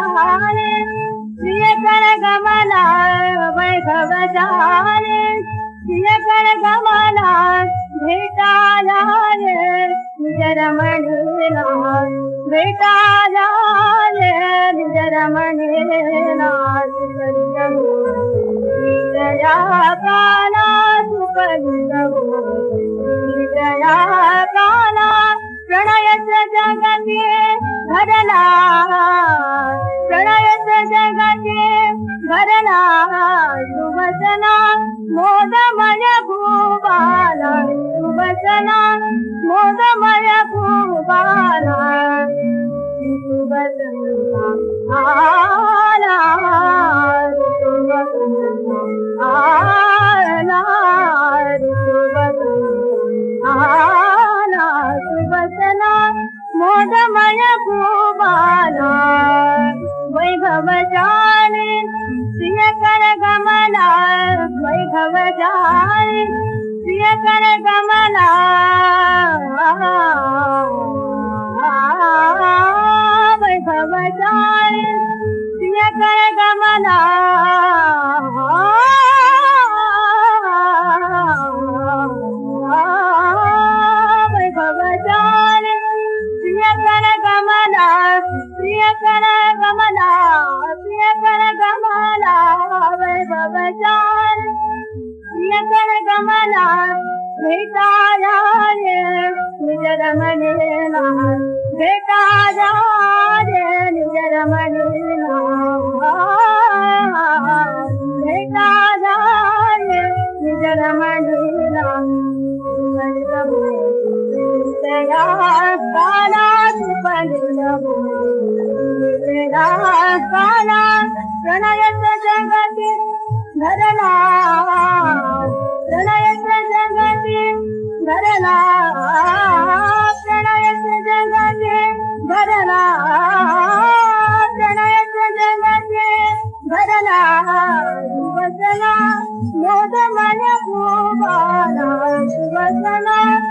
वैभव जाले प्रिय कर गमला वैभव जाले प्रिय कर गमला भेटाला रे निज रमणीला भेटाला रे निज रमणीला जया काला सुपरितवो जया काला प्रणयच जगते भरला भरला सुवसना मोदमय भूबाला सुवसना मोदमय भूबाला सुवसना आला सुवसना आला सुवसना आला गमला वैभव जाने प्रिय कर गमला वैभव जाने प्रिय कर गमला वैभव जाने प्रिय कर गमला प्रिय कर गमला प्रिय कर गमला वैभव जाने प्रिय कर गमला भेटाया रे निज रमणीला भेटाया रे निज रमणीला भेटाया रे निज रमणीला जगते धरला प्रणयच जगते धरला प्रणयच जगते धरला प्रणयच जगते धरला सुवसना मोदमय भूबाला सुवसना मोदमय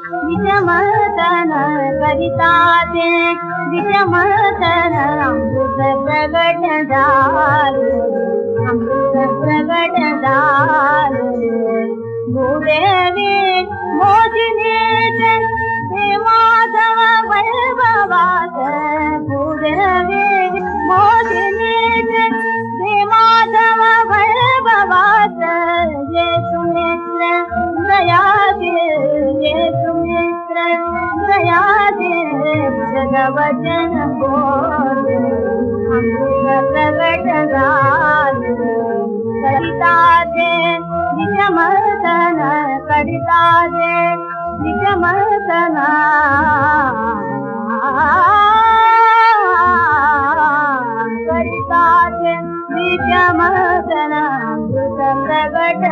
विषमतन कविता ते विषमतन अमृत प्रगट दारू अमृत प्रगट दारू भूदेवी हे माधव वैभवास भूदेवी मोजिने माधव वैभव बवास ये सुमित्र, दया दे ये सुमित्र, दया दे वचन को प्रकट राज करिता दे विषमर्दन करिता दे विषमर्दना करिता प्रकट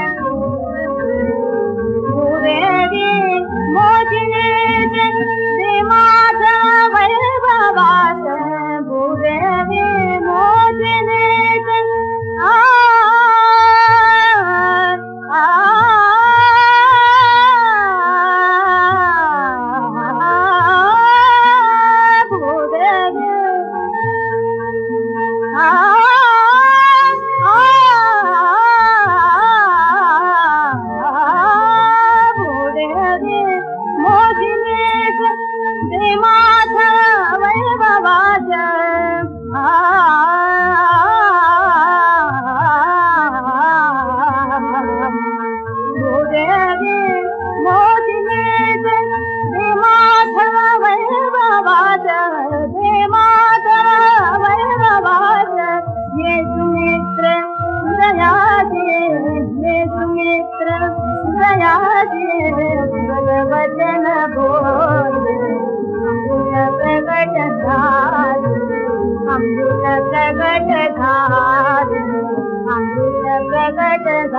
हुए मोजने जन्म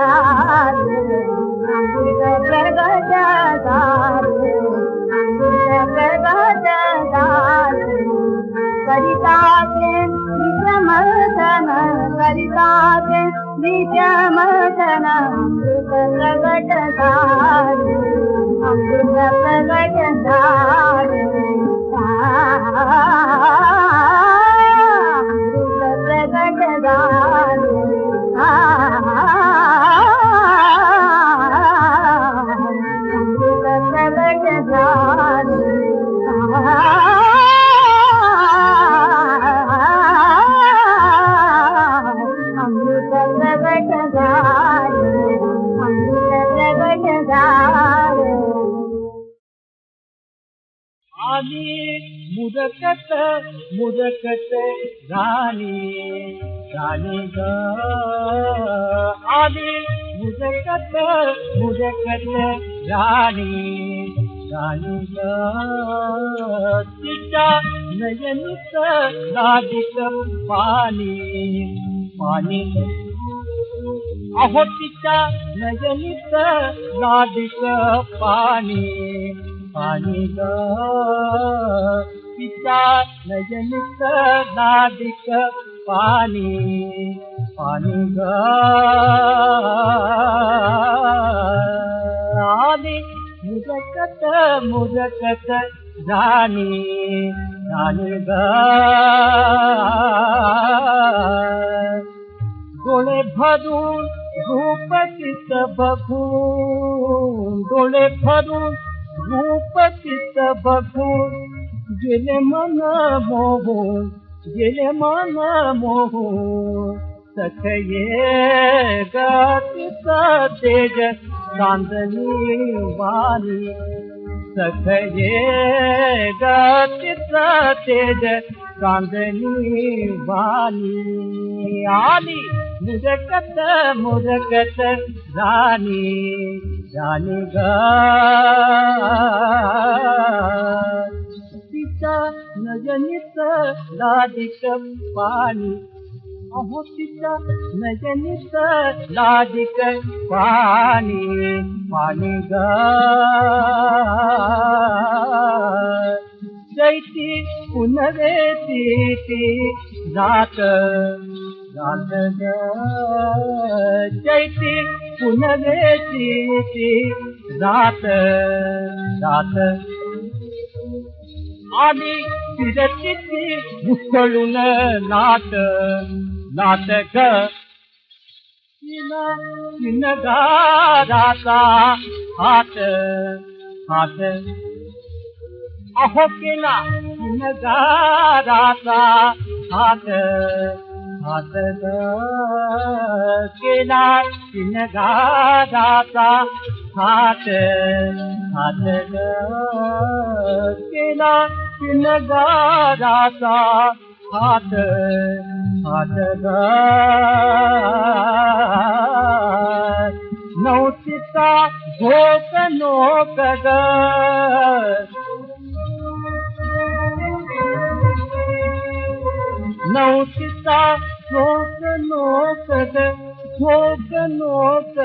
प्रगट धार अमृत प्रगट धार अमृत प्रगट धार जानेगा आने, मुझे कत्ल मुझे कत्ल जाने जानेगा सीता, नयन पानी पानी अहो सीता, नयन नागिक पानी पानी गा पिता नयन नागिक पाणी पाणी ग आली मुदकत मुदकत राणी राणी ग डोळे भरून रूपचित बघून डोळे भरून रूपचित बघून गेले मन मोहून गेले मन मोहून सखये गतीच तेज चांदणी वाणी। सखये गतीच तेज चांदणी वाणी। आली राणी ग तिच्या नयनित लादिक पाणी पाणी पाणी ग। जैती पुनरेती ती रात रात ग जैती पुनरेती ती रात रात ஆதி திரட்டித்து முக்களுன நாட்ட நாட்டக சின்னதாராசா ஆட்ட ஆட்ட அஹோக்கேலா சின்னதாராசா ஆட்ட ஆட்டத கேலா சின்னதாராசா हात ग केला तीन गाराचा हात हात ग केला तीन गाराचा हात हात ग. नवतीचा झोप नोक ग नवतीचा झोप नोक ग. झोप नोक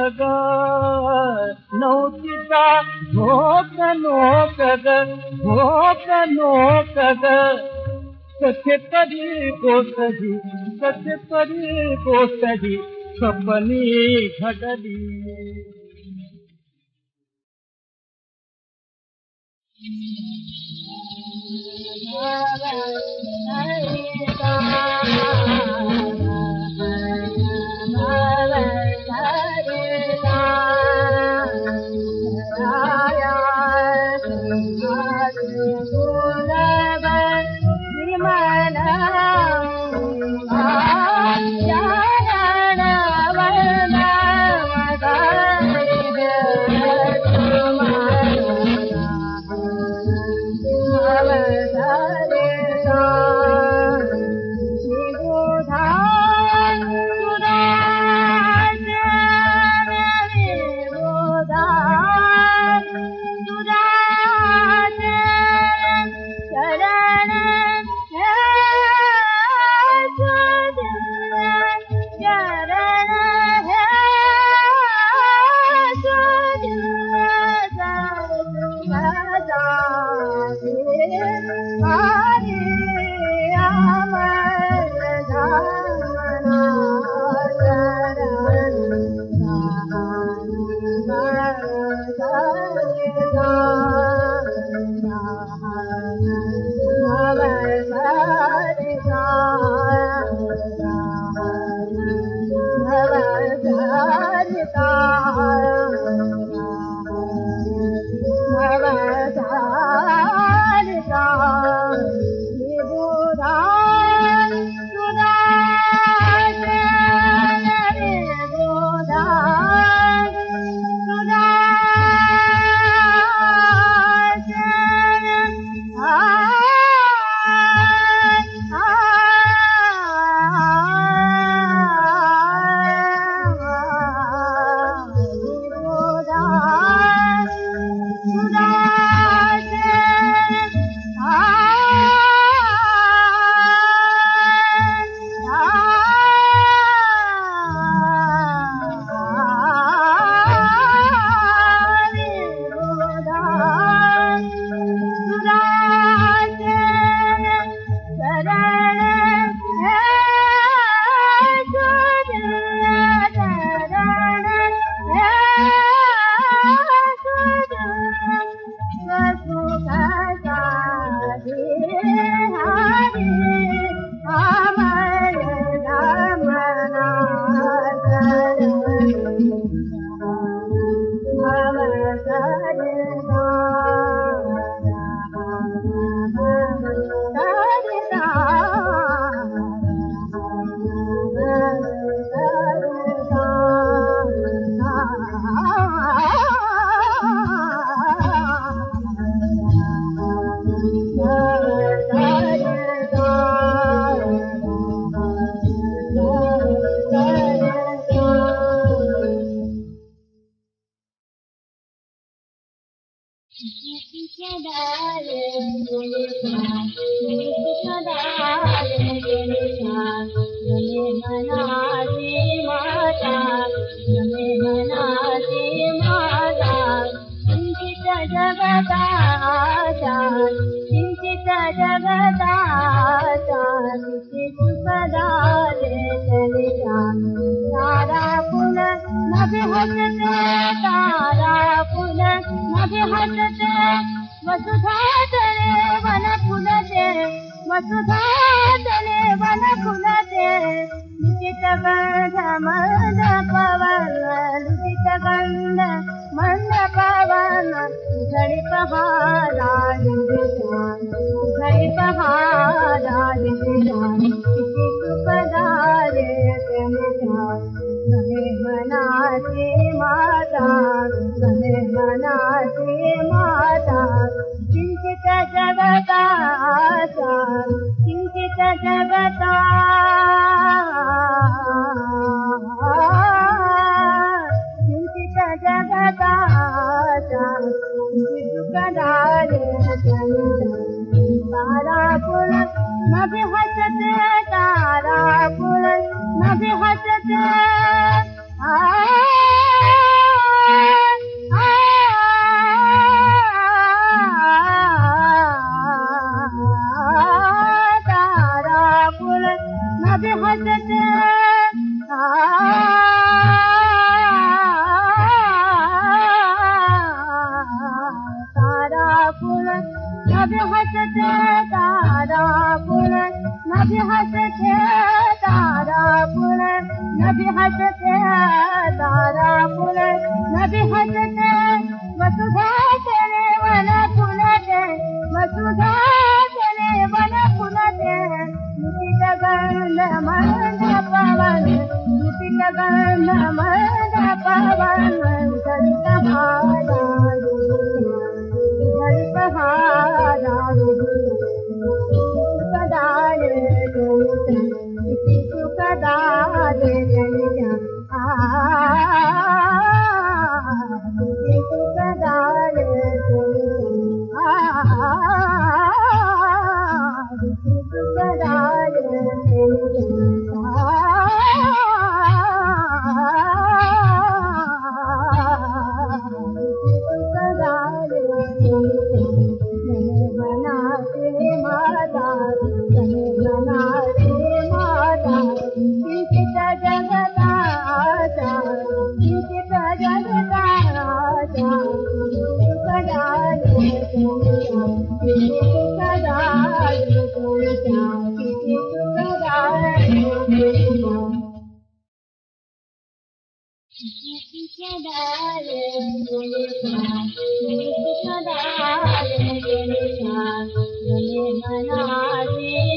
ग नवतीचा झोप नोक ग झोप नोक ग। कथे परी गोष्टी कथे परी गोष्टी सपनी घडली منالي ماتا توهان منالي ماتا جڳال سارا پل مددا फुल माझे हसते वसुधा तले वन फुलते वसुधा तले वन फुलते लुचित गंध मंद पवन लुचित गंध मंद पवन घडी पहारा घडी पहारा 你还是